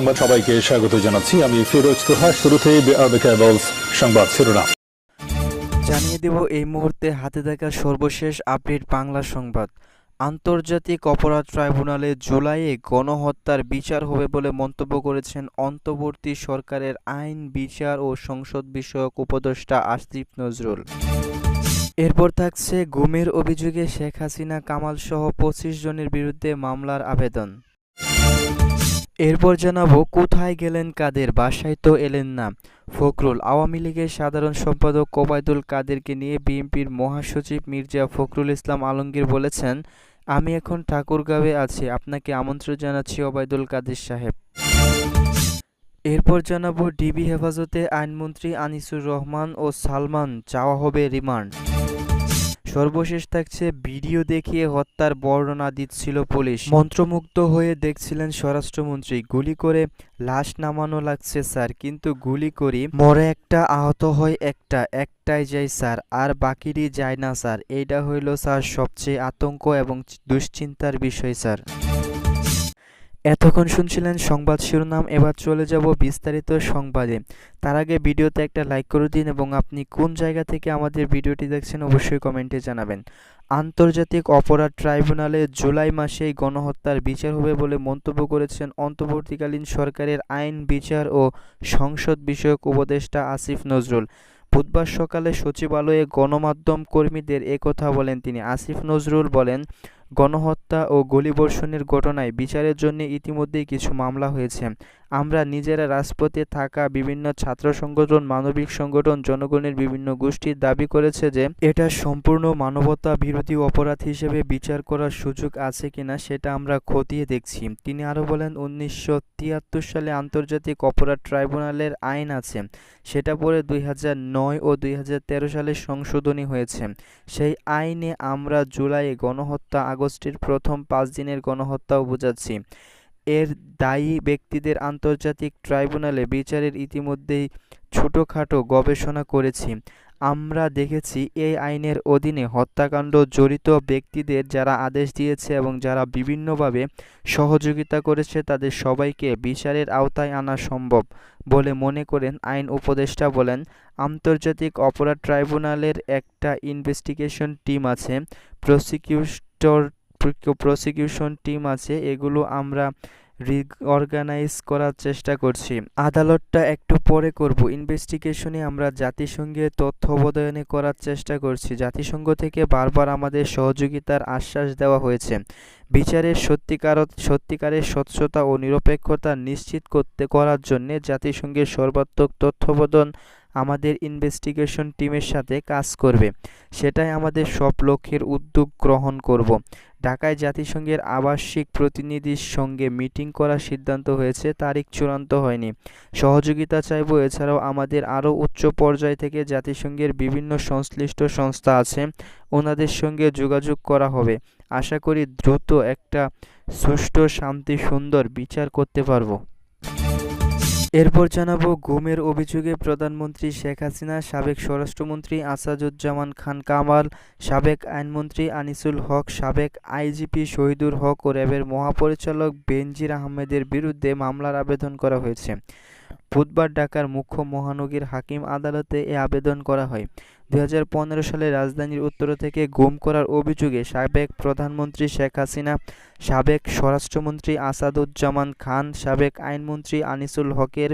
সংবাদ সবাইকে স্বাগত জানাচ্ছি। আমি ফিরোজ তোহা, শুরুতেই সংবাদ শিরোনাম। জানিয়ে দেব এই মুহূর্তে হাতে থাকা সর্বশেষ আপডেট বাংলা সংবাদ। আন্তর্জাতিক অপরাধ ট্রাইব্যুনালে জুলাইয়ে গণহত্যার বিচার হবে বলে মন্তব্য করেছেন অন্তর্বর্তী সরকারের আইন, বিচার ও সংসদ বিষয়ক উপদেষ্টা আসিফ নজরুল। এরপর থাকছে গুমের অভিযোগে শেখ হাসিনা, কামাল সহ পঁচিশ জনের বিরুদ্ধে মামলার আবেদন। এরপর জানাব কোথায় গেলেন কাদের, বাসায় তো এলেন না। ফখরুল, আওয়ামী লীগের সাধারণ সম্পাদক কোবায়দুল কাদেরকে নিয়ে বিএনপির মহাসচিব মির্জা ফখরুল ইসলাম আলমগীর বলেছেন, আমি এখন ঠাকুরগাঁওয়ে আছি। আপনাকে আমন্ত্রণ জানাচ্ছি ওবায়দুল কাদের সাহেব। এরপর জানাব ডিবি হেফাজতে আইনমন্ত্রী আনিসুর রহমান ও সালমান, চাওয়া হবে রিমান্ড। সর্বশেষ থাকছে ভিডিও দেখিয়ে হত্যার বর্ণনা দিচ্ছিল পুলিশ। মন্ত্রমুগ্ধ হয়ে দেখছিলেন স্বরাষ্ট্রমন্ত্রী। গুলি করে লাশ নামানো লাগছে, স্যার, কিন্তু গুলি করি মরে একটা, আহত হয় একটা, একটাই যায়, স্যার, আর বাকিরই যায় না, স্যার। এইটা হইল, স্যার, সবচেয়ে আতঙ্ক এবং দুশ্চিন্তার বিষয়, স্যার। এতক্ষণ শুনছিলেন সংবাদ শিরোনাম, এবার চলে যাব বিস্তারিত সংবাদে। তার আগে ভিডিওতে একটা লাইক করে দিন এবং আপনি কোন জায়গা থেকে আমাদের ভিডিওটি দেখছেন অবশ্যই কমেন্টে জানাবেন। আন্তর্জাতিক অপরাধ ট্রাইব্যুনালে জুলাই মাসেই গণহত্যার বিচার হবে বলে মন্তব্য করেছেন অন্তর্বর্তীকালীন সরকারের আইন বিচার ও সংসদ বিষয়ক উপদেষ্টা আসিফ নজরুল। বুধবার সকালে সচিবালয়ে গণমাধ্যম কর্মীদের একথা বলেন তিনি। আসিফ নজরুল বলেন গণহত্যা ও গুলিবর্ষণের ঘটনায় বিচারের জন্য ইতিমধ্যেই কিছু মামলা হয়েছে। আমরা নিজেরা রাজপথে থাকা বিভিন্ন ছাত্র সংগঠন, মানবিক সংগঠন, জনগণের বিভিন্ন গোষ্ঠীর দাবি করেছে যে, এটা সম্পূর্ণ মানবতা বিরোধী অপরাধ হিসেবে বিচার করার সুযোগ আছে কিনা সেটা আমরা খতিয়ে দেখছি। তিনি আরও বলেন, উনিশশো তিয়াত্তর সালে আন্তর্জাতিক অপরাধ ট্রাইব্যুনালের আইন আছে। সেটা পরে দুই ও দুই হাজার তেরো সালে সংশোধনী হয়েছে। সেই আইনে আমরা জুলাইয়ে গণহত্যা আগস্টের প্রথম পাঁচ দিনের গণহত্যাও বোঝাচ্ছি। এর দায়ী ব্যক্তিদের আন্তর্জাতিক ট্রাইব্যুনালে বিচারের ইতিমধ্যেই ছোটোখাটো গবেষণা করেছি। আমরা দেখেছি এই আইনের অধীনে হত্যাকাণ্ড জড়িত ব্যক্তিদের যারা আদেশ দিয়েছে এবং যারা বিভিন্নভাবে সহযোগিতা করেছে তাদের সবাইকে বিচারের আওতায় আনা সম্ভব বলে মনে করেন আইন উপদেষ্টা বলেন, আন্তর্জাতিক অপরাধ ট্রাইব্যুনালের একটা ইনভেস্টিগেশন টিম আছে প্রসিকিউটর প্রসিকিউশন টিম আছে, এগুলো আমরা রিঅর্গানাইজ করার চেষ্টা করছি। আদালতটা একটু পরে করব। ইনভেস্টিগেশনে আমরা জাতিসংঘের তথ্য অবদায়নে করার চেষ্টা করছি। জাতিসংঘ থেকে বারবার আমাদের সহযোগিতার আশ্বাস দেওয়া হয়েছে। বিচারের সত্যিকার সত্যিকারের স্বচ্ছতা ও নিরপেক্ষতা নিশ্চিত করতে, করার জন্যে জাতিসংঘের সর্বাত্মক তথ্যবদন আমাদের ইনভেস্টিগেশন টিমের সাথে কাজ করবে। সেটাই আমাদের সব লক্ষ্যের উদ্যোগ গ্রহণ করব। ঢাকায় জাতিসংঘের আবাসিক প্রতিনিধির সঙ্গে মিটিং করার সিদ্ধান্ত হয়েছে, তারিখ চূড়ান্ত হয়নি। সহযোগিতা চাইব, এছাড়াও আমাদের আরও উচ্চ পর্যায় থেকে জাতিসংঘের বিভিন্ন সংশ্লিষ্ট সংস্থা আছে, ওনাদের সঙ্গে যোগাযোগ করা হবে। আশা করি দ্রুত একটা সুষ্ঠু, শান্তি, সুন্দর বিচার করতে পারব। এরপর জানাব গুমের অভিযোগে প্রধানমন্ত্রী শেখ হাসিনা, সাবেক স্বরাষ্ট্রমন্ত্রী আসাদুজ্জামান খান কামাল, সাবেক আইনমন্ত্রী আনিসুল হক, সাবেক আইজিপি শহীদুর হক ও র্যাবের মহাপরিচালক বেনজির আহমেদের বিরুদ্ধে মামলার আবেদন করা হয়েছে। বুধবার ঢাকার মুখ্য মহানগীর হাকিম আদালতে এ আবেদন করা হয়। দু হাজার পনেরো সালে রাজধানীর উত্তর থেকে গুম করার অভিযোগে সাবেক প্রধানমন্ত্রী শেখ হাসিনা, সাবেক স্বরাষ্ট্রমন্ত্রী আসাদুজ্জামান খান, সাবেক আইনমন্ত্রী আনিসুল হকের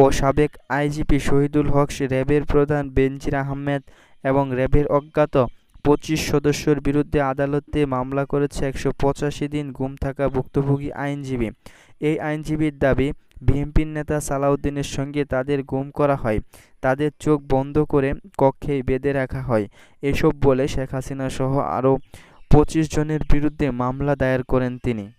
ও সাবেক আইজিপি শহীদুল হক, র্যাবের প্রধান বেনজির আহমেদ এবং র্যাবের অজ্ঞাত পঁচিশ সদস্যর বিরুদ্ধে আদালতে মামলা করেছে একশো পঁচাশি দিন গুম থাকা ভুক্তভোগী আইনজীবী। এই আইনজীবীর দাবি বিএনপির নেতা সালাউদ্দিনের সঙ্গে তাদের গুম করা হয়। তাদের চোখ বন্ধ করে কক্ষেই বেঁধে রাখা হয়। এসব বলে শেখ হাসিনা সহ আরও পঁচিশ জনের বিরুদ্ধে মামলা দায়ের করেন তিনি।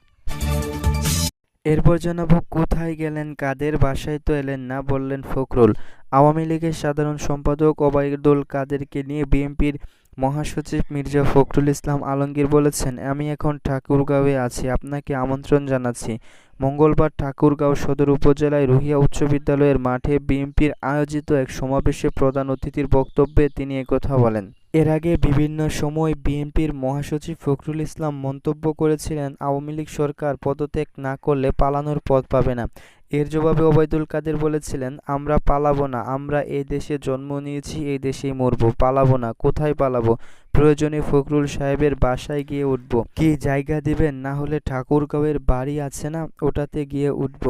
এরপর জানাব, কোথায় গেলেন, কাদের বাসায় তো এলেন না বললেন ফখরুল। আওয়ামী লীগের সাধারণ সম্পাদক ওবায়দুল কাদেরকে নিয়ে বিএনপির মহাসচিব মির্জা ফখরুল ইসলাম আলমগীর বলেছেন, আমি এখন ঠাকুরগাঁওয়ে আছি। আপনাকে আমন্ত্রণ জানাচ্ছি। মঙ্গলবার ঠাকুরগাঁও সদর উপজেলায় রুহিয়া উচ্চ বিদ্যালয়ের মাঠে বিএনপির আয়োজিত এক সমাবেশে প্রধান অতিথির বক্তব্যে তিনি একথা বলেন। এর আগে বিভিন্ন সময় বিএনপির মহাসচিব ফখরুল ইসলাম মন্তব্য করেছিলেন, আওয়ামী লীগ সরকার পদত্যাগ না করলে পালানোর পথ পাবে না। এর জবাবে ওবায়দুল কাদের বলেছিলেন, আমরা পালাবো না, আমরা এই দেশে জন্ম নিয়েছি, এই দেশেই মরব, পালাবো না, কোথায় পালাবো? প্রয়োজনে ফখরুল সাহেবের বাসায় গিয়ে উঠব। কি জায়গা দিবেন? না হলে ঠাকুরগাঁওয়ের বাড়ি আছে না, ওটাতে গিয়ে উঠব।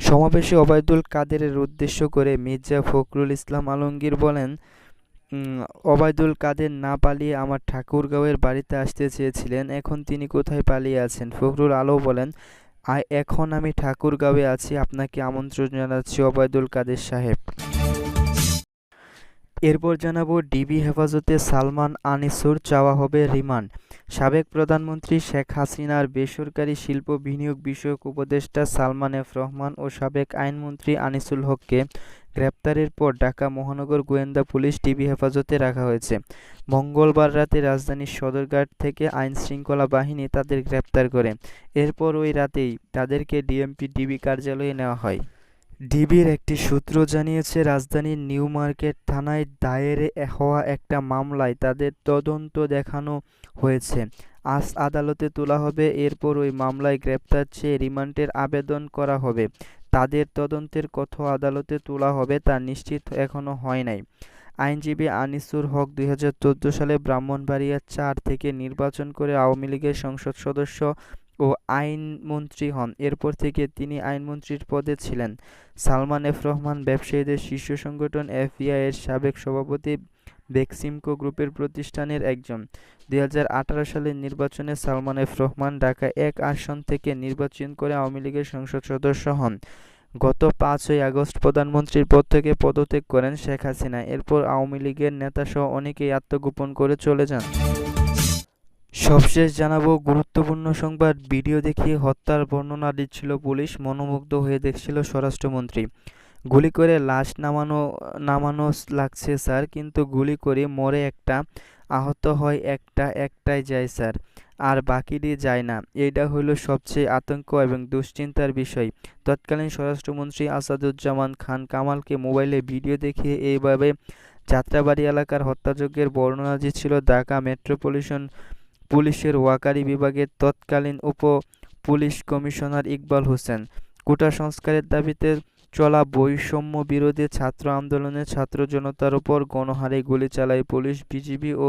সমাবেশে ওবায়দুল কাদেরের উদ্দেশ্য করে মির্জা ফখরুল ইসলাম আলমগীর বলেন উম, ওবায়দুল কাদের না পালিয়ে আমার ঠাকুরগাঁওয়ের বাড়িতে আসতে চেয়েছিলেন এখন তিনি কোথায় পালিয়ে আছেন? ফখরুল আলো বলেন এখন আমি ঠাকুরগাঁওয়ে আছি আপনাকে আমন্ত্রণ জানাচ্ছি অবায়দুল কাদের সাহেব। এরপর জানাব ডিবি হেফাজতে সালমান আনিসুর, চাওয়া হবে রিমান্ড। সাবেক প্রধানমন্ত্রী শেখ হাসিনার বেসরকারি শিল্প বিনিয়োগ বিষয়ক উপদেষ্টা সালমান এফ রহমান ও সাবেক আইনমন্ত্রী আনিসুল হককে গ্রেপ্তারের পর ঢাকা মহানগর গোয়েন্দা পুলিশ ডিবি হেফাজতে রাখা হয়েছে। মঙ্গলবার রাতে রাজধানীর সদরঘাট থেকে আইন শৃঙ্খলা বাহিনী তাদের গ্রেপ্তার করে। এরপর ওই রাতেই তাদেরকে ডিএমপি ডিবি কার্যালয়ে নেওয়া হয়। ডিবির একটি সূত্র জানিয়েছে রাজধানীর নিউ মার্কেট থানায় দায়েরে হওয়া একটা মামলায় তাদের তদন্ত দেখানো হয়েছে। আজ আদালতে তোলা হবে, এরপর ওই মামলায় গ্রেপ্তার চেয়ে রিমান্ডের আবেদন করা হবে। তাদের তদন্তের কথা আদালতে তোলা হবে, তা নিশ্চিত এখনও হয় নাই। আইনজীবী আনিসুর হক দুই হাজার চোদ্দ সালে ব্রাহ্মণবাড়িয়া চার থেকে নির্বাচন করে আওয়ামী লীগের সংসদ সদস্য ও আইনমন্ত্রী হন। এরপর থেকে তিনি আইনমন্ত্রীর পদে ছিলেন। সালমান এফ রহমান ব্যবসায়ীদের শীর্ষ সংগঠন এফবিআই এর সাবেক সভাপতি বেক্সিমকো গ্রুপের প্রতিষ্ঠানের একজন। দু হাজার আঠারো সালের নির্বাচনে সালমান এফ রহমান ঢাকা এক আসন থেকে নির্বাচন করে আওয়ামী লীগের সংসদ সদস্য হন। গত পাঁচই আগস্ট প্রধানমন্ত্রীর পদ থেকে পদত্যাগ করেন শেখ হাসিনা। এরপর আওয়ামী লীগের নেতাসহ অনেকেই আত্মগোপন করে চলে যান। সবশেষ জানাব, গুরুত্বপূর্ণ সংবাদ। ভিডিও দেখিয়ে হত্যার বর্ণনা দিচ্ছিল পুলিশ, মনোমুগ্ধ হয়ে দেখছিল স্বরাষ্ট্রমন্ত্রী। গুলি করে লাশ নামানো নামানো লাগছে, স্যার, কিন্তু গুলি করে মরে একটা, আহত হয় একটা, একটাই যায়, স্যার। আর বাকিটি যায় না। এটা হলো সবচেয়ে আতঙ্ক এবং দুশ্চিন্তার বিষয়। তৎকালীন স্বরাষ্ট্রমন্ত্রী আসাদুজ্জামান খান কামালকে মোবাইলে ভিডিও দেখিয়ে এইভাবে যাত্রাবাড়ি এলাকার হত্যাযজ্ঞের বর্ণনা দিচ্ছিল ঢাকা মেট্রোপলিটন পুলিশের ওয়াকারি বিভাগের তৎকালীন উপ পুলিশ কমিশনার ইকবাল হোসেন। কোটা সংস্কারের দাবিতে চলা বৈষম্য বিরোধী ছাত্র আন্দোলনে ছাত্র জনতার ওপর গণহারে গুলি চালায় পুলিশ, বিজিবি ও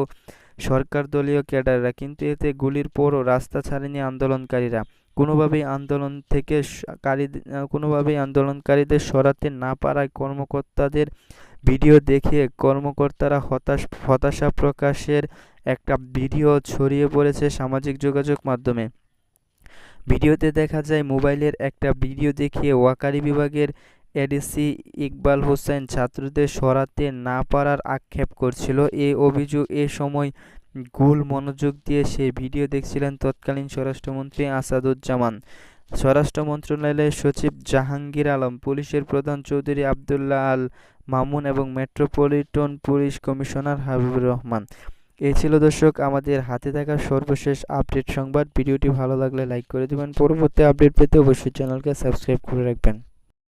সরকার দলীয় ক্যাডাররা। কিন্তু এতে গুলির পরও রাস্তা ছাড়েনি আন্দোলনকারীরা। কোনোভাবেই আন্দোলন থেকে কারী কোনোভাবেই আন্দোলনকারীদের সরাতে না পারায় কর্মকর্তাদের ভিডিও দেখে কর্মকর্তারা হতাশ হতাশা প্রকাশের একটা ভিডিও ছড়িয়ে পড়েছে সামাজিক যোগাযোগ মাধ্যমে। ভিডিওতে দেখা যায় মোবাইলের একটা ভিডিও দেখিয়ে ওয়াকারি বিভাগের এডিসি ইকবাল হোসেন ছাত্রদের সরাতে না পারার আক্ষেপ করছিল। এ অভিযোগ এ সময় গুল মনোযোগ দিয়ে সেই ভিডিও দেখছিলেন তৎকালীন স্বরাষ্ট্রমন্ত্রী আসাদুজ্জামান। স্বরাষ্ট্র মন্ত্রণালয়ের সচিব জাহাঙ্গীর আলম, পুলিশের প্রধান চৌধুরী আবদুল্লাহ আল মামুন এবং metropolitan police commissioner Habibur Rahman. এই ছিল দর্শক আমাদের হাতে থাকা সর্বশেষ আপডেট সংবাদ। ভিডিওটি ভালো লাগলে লাইক করে দেবেন। পরবর্তী আপডেট পেতে অবশ্যই চ্যানেলকে সাবস্ক্রাইব করে রাখবেন।